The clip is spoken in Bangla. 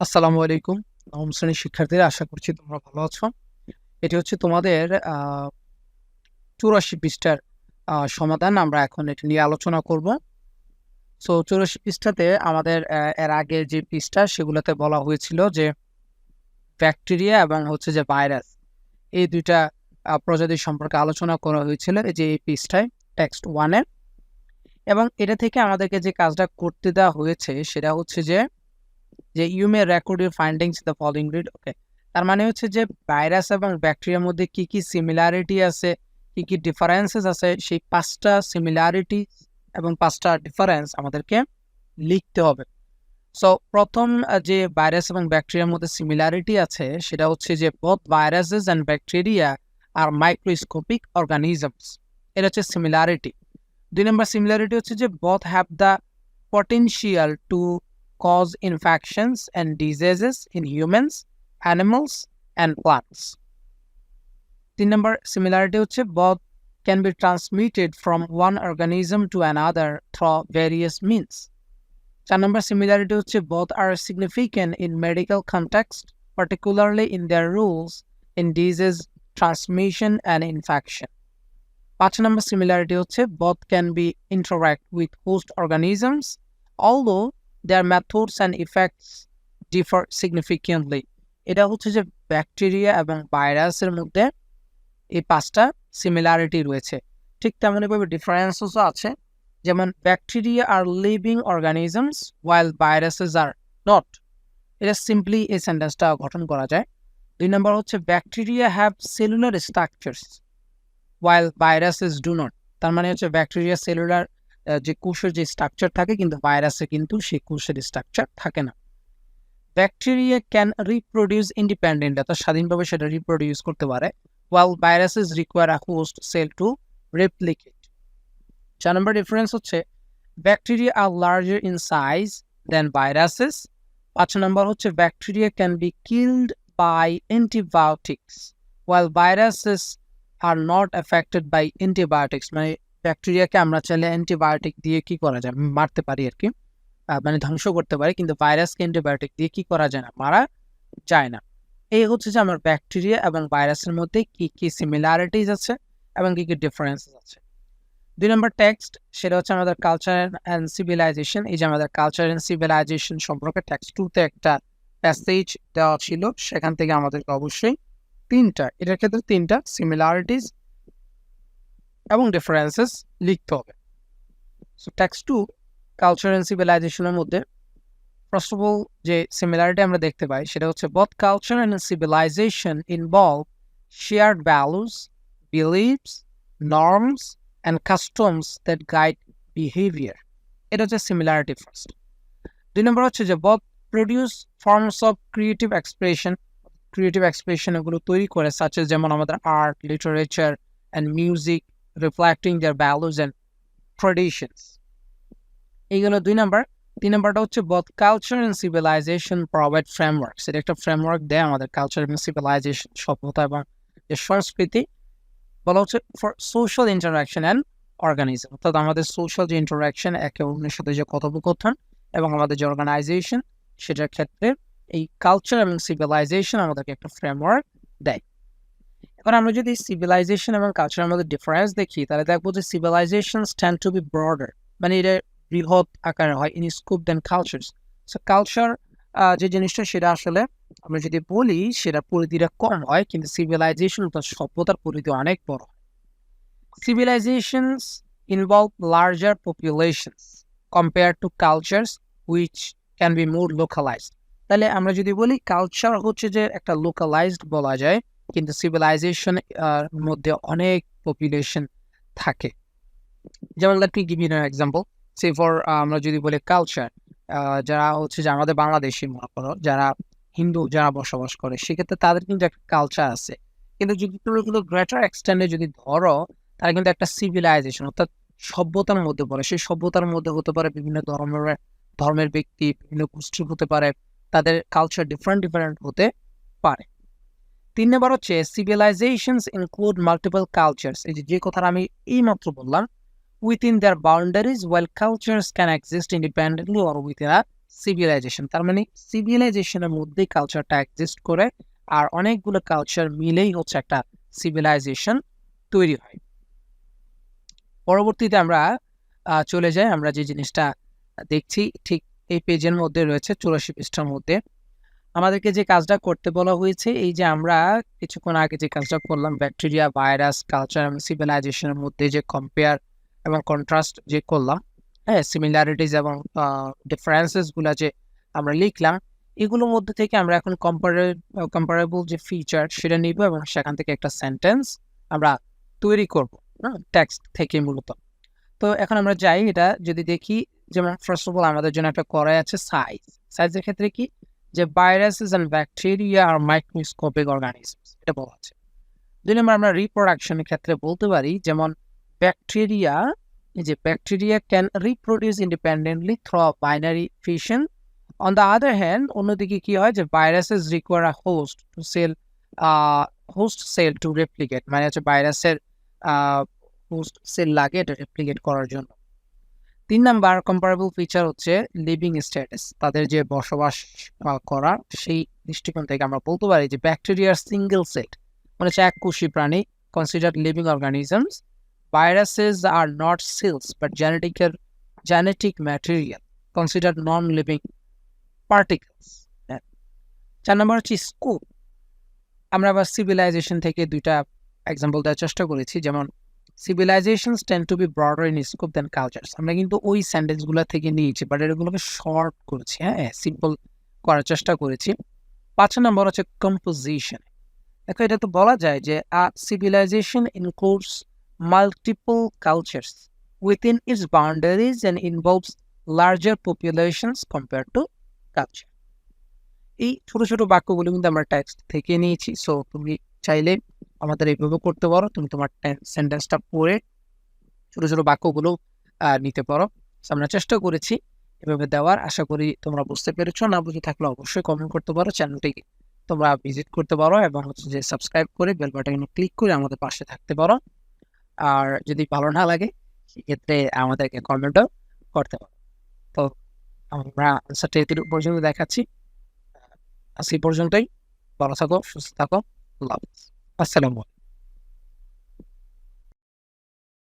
আসসালামু আলাইকুম। নবম শ্রেণির শিক্ষার্থীরা, আশা করছি তোমরা ভালো আছো। এটি হচ্ছে তোমাদের চুরাশি পৃষ্ঠার সমাধান। আমরা এখন এটি নিয়ে আলোচনা করব। সো চুরাশি পৃষ্ঠাতে আমাদের এর আগে যে পৃষ্ঠা, সেগুলোতে বলা হয়েছিল যে ব্যাকটেরিয়া এবং হচ্ছে যে ভাইরাস। এই দুইটা প্রজাতি সম্পর্কে আলোচনা করা হয়েছিল এই যে এই পৃষ্ঠায়, টেক্সট ওয়ানে। এবং এটা থেকে আমাদেরকে যে কাজটা করতে দেওয়া হয়েছে, সেটা হচ্ছে যে যে you may record your findings the following read okay তার মানে হচ্ছে যে ভাইরাস এবং ব্যাকটেরিয়ার মধ্যে কি কি সিমিলারিটি আছে, কি কি ডিফারেন্সেস আছে, সেই পাঁচটা সিমিলারিটি এবং পাঁচটা ডিফারেন্স আমাদেরকে লিখতে হবে। সো প্রথম যে ভাইরাস এবং ব্যাকটেরিয়ার মধ্যে সিমিলারিটি আছে, সেটা হচ্ছে যে both viruses and bacteria are microscopic organisms এটা হচ্ছে সিমিলারিটি দুই নম্বর সিমিলারিটি হচ্ছে যে both have the potential to cause infections and diseases in humans, animals, and plants. তিন নম্বর সিমিলারিটি হচ্ছে both can be transmitted from one organism to another through various means. চার নম্বর সিমিলারিটি হচ্ছে both are significant in medical context, particularly in their roles in disease transmission and infection. পাঁচ নম্বর সিমিলারিটি হচ্ছে both can be interact with host organisms, although their methods and effects differ significantly. এটা হচ্ছে যে ব্যাকটেরিয়া এবং ভাইরাসের মধ্যে এই পাঁচটা সিমিলারিটি রয়েছে। ঠিক তেমনইভাবে ডিফারেন্সেসও আছে। যেমন bacteria are living organisms while viruses are not এটা সিম্পলি এই সেন্টেন্সটা গঠন করা যায়। দুই নম্বর হচ্ছে bacteria have cellular structures while viruses do not তার মানে হচ্ছে ব্যাকটেরিয়া সেলুলার যে কোষের যে স্ট্রাকচার থাকে, কিন্তু ভাইরাসে কিন্তু সেই কোষের স্ট্রাকচার থাকে না। ব্যাকটেরিয়া ক্যান রিপ্রোডিউস ইন্ডিপেন্ডেন্ট অর্থাৎ স্বাধীনভাবে সেটা রিপ্রোডিউস করতে পারে while viruses require a host cell to replicate চার নম্বর ডিফারেন্স হচ্ছে bacteria are larger in size than viruses পাঁচ নম্বর হচ্ছে bacteria can be killed by antibiotics while viruses are not affected by antibiotics মানে ব্যাকটেরিয়াকে আমরা চাইলে অ্যান্টিবায়োটিক দিয়ে কি করা যায়? মারতে পারি আর কি। মানে ধ্বংস করতে পারি, কিন্তু ভাইরাসকে অ্যান্টিবায়োটিক দিয়ে কি করা যায় না, মারা যায় না। এই হচ্ছে যে আমার ব্যাকটেরিয়া এবং ভাইরাসের মধ্যে কি কি সিমিলারিটিস আছে এবং কি কি ডিফারেন্সেস আছে। দুই নম্বর টেক্সট সেটা হচ্ছে আমাদের কালচার অ্যান্ড সিভিলাইজেশন এই যে আমাদের কালচার অ্যান্ড সিভিলাইজেশন সম্পর্কে টেক্সট টুতে একটা প্যাসেজ দেওয়া ছিল, সেখান থেকে আমাদেরকে অবশ্যই তিনটা, এটার ক্ষেত্রে তিনটা সিমিলারিটিস এবং ডিফারেন্সেস লিখতে হবে। So text two culture and সিভিলাইজেশনের মধ্যে ফার্স্ট অফ অল যে সিমিলারিটি আমরা দেখতে পাই, সেটা হচ্ছে both culture and civilization involve shared values beliefs norms and customs that guide behaviour এটা হচ্ছে সিমিলারিটি ফার্স্ট দুই নম্বর হচ্ছে যে both produce forms of creative expression creative expression এগুলো তৈরি করে সাচ যেমন আমাদের art literature and music reflecting their values and traditions এইগুলো দুই নাম্বার। তিন নাম্বারটা হচ্ছে both culture and civilization provide framework সেটা একটা ফ্রেমওয়ার্ক দেয় আমাদের কালচার এবং সিভিলাইজেশন সভ্যতা এবং যে সংস্কৃতি। বলা হচ্ছে for social interaction and organism অর্থাৎ আমাদের সোশ্যাল যে ইন্টারাকশন একে অন্যের সাথে যে কথোপকথন এবং আমাদের যে অর্গানাইজেশন সেটার ক্ষেত্রে এই কালচার এবং সিভিলাইজেশন আমাদেরকে একটা ফ্রেমওয়ার্ক দেয়। এখন আমরা যদি সিভিলাইজেশন এবং কালচারের মধ্যে ডিফারেন্স দেখি, তাহলে দেখব যে civilization stand to be broader মানে এটা বৃহৎ আকারে হয় in scope than cultures so culture যে জিনিসটা সেটা আসলে আমরা যদি বলি, সেটা পরিধিটা কম হয়, কিন্তু সিভিলাইজেশন অর্থাৎ সভ্যতার পরিধি অনেক বড় civilizations involve larger populations compared to cultures which can be more localized. তাহলে আমরা যদি বলি কালচার হচ্ছে যে একটা লোকালাইজড বলা যায় কিন্তু সিভিলাইজেশন মধ্যে অনেক পপুলেশন থাকে। যেমন let me give you example say for আমরা যদি বলি কালচার যারা হচ্ছে যে আমাদের বাংলাদেশি মনে করো, যারা হিন্দু, যারা বসবাস করে, সেক্ষেত্রে তাদের কিন্তু একটা কালচার আছে। কিন্তু যদি তুমি কিন্তু গ্রেটার এক্সটেন্ডে যদি ধরো, তারা কিন্তু একটা সিভিলাইজেশন অর্থাৎ সভ্যতার মধ্যে পড়ে। সেই সভ্যতার মধ্যে হতে পারে বিভিন্ন ধর্মের ধর্মের ব্যক্তি, বিভিন্ন গোষ্ঠীর হতে পারে, তাদের কালচার ডিফারেন্ট ডিফারেন্ট হতে পারে। তিন নম্বর হচ্ছে সিভিলাইজেশনস ইনক্লুড মাল্টিপল কালচার্স এই যে কথাটা আমি এইমাত্র বললাম within their boundaries well cultures can exist independently or within a civilization তার মানে সিভিলাইজেশনের মধ্যেই কালচারটা এক্সিস্ট করে, আর অনেকগুলো কালচার মিলেই হচ্ছে একটা সিভিলাইজেশন তৈরি হয়। পরবর্তীতে আমরা চলে যাই, আমরা যে জিনিসটা দেখছি, ঠিক এই পেজের মধ্যে রয়েছে, চুরাশি পৃষ্ঠার মধ্যে। আমাদেরকে যে কাজটা করতে বলা হয়েছে, এই যে আমরা কিছুক্ষণ আগে যে কাজটা করলাম ব্যাকটেরিয়া ভাইরাস কালচার এবং সিভিলাইজেশনের মধ্যে যে কম্পেয়ার এবং কন্ট্রাস্ট যে করলাম হ্যাঁ সিমিলারিটিস এবং ডিফারেন্সেসগুলা যে আমরা লিখলাম, এগুলোর মধ্যে থেকে আমরা এখন কম্পারে কম্পারেবল যে ফিচার সেটা নিব এবং সেখান থেকে একটা সেন্টেন্স আমরা তৈরি করব হ্যাঁ টেক্সট থেকে মূলত। তো এখন আমরা যাই, এটা যদি দেখি, যেমন ফার্স্ট অফ অল আমাদের জন্য একটা করাই আছে সাইজ সাইজের ক্ষেত্রে কি? যে viruses and bacteria are microscopic organisms এটা বলা আছে দুই নম্বর আমরা রিপ্রোডাকশনের ক্ষেত্রে বলতে পারি, যেমন ব্যাকটেরিয়া যে bacteria can reproduce independently through binary fission on the other hand অন্যদিকে কি হয় যে viruses require a host to cell host cell to replicate মানে হচ্ছে ভাইরাসের হোস্ট সেল লাগে এটা রেপ্লিকেট করার জন্য। তিন নাম্বার কম্পারেবল ফিচার হচ্ছে লিভিং স্ট্যাটাস তাদের যে বসবাস করা, সেই দৃষ্টিকোণ থেকে আমরা বলতে পারি যে ব্যাকটেরিয়ার সিঙ্গেল সেট মানে হচ্ছে এক কোষী প্রাণী consider living organisms viruses are not cells but genetic genetic material considered non-living particles হ্যাঁ। চার নম্বর হচ্ছে স্কোপ আমরা আবার সিভিলাইজেশন থেকে দুইটা এক্সাম্পল দেওয়ার চেষ্টা করেছি, যেমন civilization tend to be broader in scope than cultures আমরা কিন্তু ওই সেন্টেন্সগুলো থেকে নিয়েছি বাট এগুলোকে শর্ট করেছি হ্যাঁ? সিম্পল করার চেষ্টা করেছি। পাঁচ নম্বর হচ্ছে কম্পোজিশন দেখো, এটা তো বলা যায় যে a civilization includes multiple cultures within its boundaries and involves larger populations compared to culture. এই ছোট ছোট বাক্যগুলো কিন্তু আমরা টেক্সট থেকে নিয়েছি সো তুমি চাইলে আমাদের এইভাবে করতে পারো। তুমি তোমার সেন্টেন্সটা পড়ে ছোট ছোট বাক্যগুলো নিতে পারো। আমরা চেষ্টা করেছি এভাবে দেওয়ার। আশা করি তোমরা বুঝতে পেরেছ। না বুঝে থাকলে অবশ্যই কমেন্ট করতে পারো। চ্যানেলটি তোমরা ভিজিট করতে পারো এবং হচ্ছে যে সাবস্ক্রাইব করে বেল বাটনে ক্লিক করে আমাদের পাশে থাকতে পারো। আর যদি ভালো না লাগে, সেক্ষেত্রে আমাদেরকে কমেন্টও করতে পারো। তো, আমরা আনসারটা এটি পর্যন্ত দেখাচ্ছি। আজ এই পর্যন্তই। ভালো থাকো, সুস্থ থাকো। আল্লাহ। আসসালামু আলাইকুম